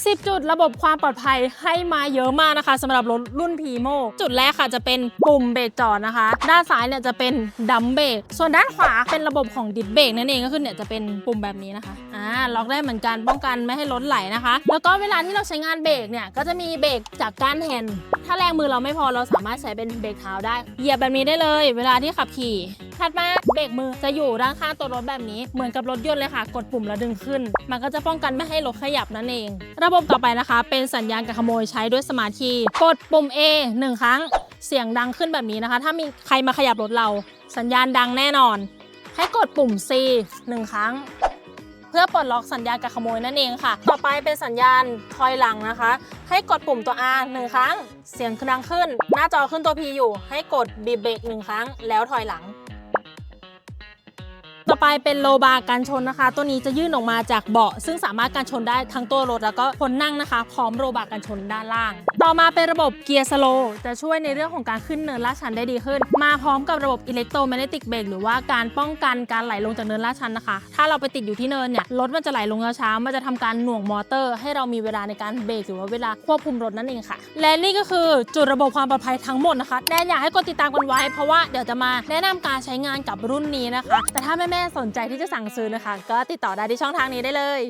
10 จุดระบบความปลอดภัยให้มาเยอะมากนะคะสำหรับรถรุ่นพีโมจุดแรกค่ะจะเป็นปุ่มเบรกจอดนะคะ ด้านซ้ายเนี่ยจะเป็นดัมเบรกส่วนด้านขวาเป็นระบบของดิสเบรกนั่นเองก็คือเนี่ยจะเป็นปุ่มแบบนี้นะคะอ่าล็อกได้เหมือนกันป้องกันไม่ให้รถไหลนะคะ แล้วก็เวลาที่เราใช้งานเบรกเนี่ยก็จะมีเบรกจากก้านแฮนด์ถ้าแรงมือเราไม่พอเราสามารถใช้เป็นเบรกเท้าได้เหยียบแบบนี้ได้เลย เวลาที่ขับขี่ถัดมาเบรกมือจะอยู่ด้านข้างตัวรถแบบนี้ เหมือนกับรถยนต์เลยค่ะ กดปุ่มแล้วดึงขึ้น มันก็จะป้องกันไม่ให้รถขยับนั่นเอง ระบบต่อไปนะคะ เป็นสัญญาณการขโมยใช้ด้วยสมาธิ กดปุ่ม A หนึ่งครั้ง เสียงดังขึ้นแบบนี้นะคะ ถ้ามีใครมาขยับรถเรา สัญญาณดังแน่นอน ให้กดปุ่ม C หนึ่งครั้งเพื่อปลดล็อกสัญญาณการขโมยนั่นเองค่ะ ต่อไปเป็นสัญญาณถอยหลังนะคะ ให้กดปุ่มตัว R หนึ่งครั้ง เสียงดังขึ้น หน้าจอขึ้นตัว P อยู่ ให้กดบีบเบรกหนึ่งครั้ง แล้วถอยหลัง ต่อไปเป็นโลบาร์กันชนนะคะ ตัวนี้จะยื่นออกมาจากเบาะ ซึ่งสามารถกันชนได้ทั้งตัวรถแล้วก็คนนั่งนะคะ พร้อมโลบาร์กันชนด้านล่าง ต่อมาเป็นระบบเกียร์สโลจะช่วยในเรื่องของการขึ้นเนินลาดชันได้ดีขึ้น มาพร้อมกับระบบอิเล็กโทรแมกเนติกเบรกหรือว่าการป้องกันการไหลลงจากเนินลาดชันนะคะ ถ้าเราไปติดอยู่ที่เนินเนี่ยรถมันจะไหลลงช้าๆมันจะทำการหน่วงมอเตอร์ ให้เรามีเวลาในการเบรกหรือว่าเวลาควบคุมรถนั่นเองค่ะ และนี่ก็คือจุดระบบความปลอดภัยทั้งหมดนะคะแนนอยากให้กดติดตามกันไว้ เพราะว่าเดี๋ยวจะมาแนะนำการใช้งานกับรุ่นนี้นะคะ แต่ถ้าแม่ๆสนใจที่จะสั่งซื้อนะคะ ก็ติดต่อได้ที่ช่องทางนี้ได้เลย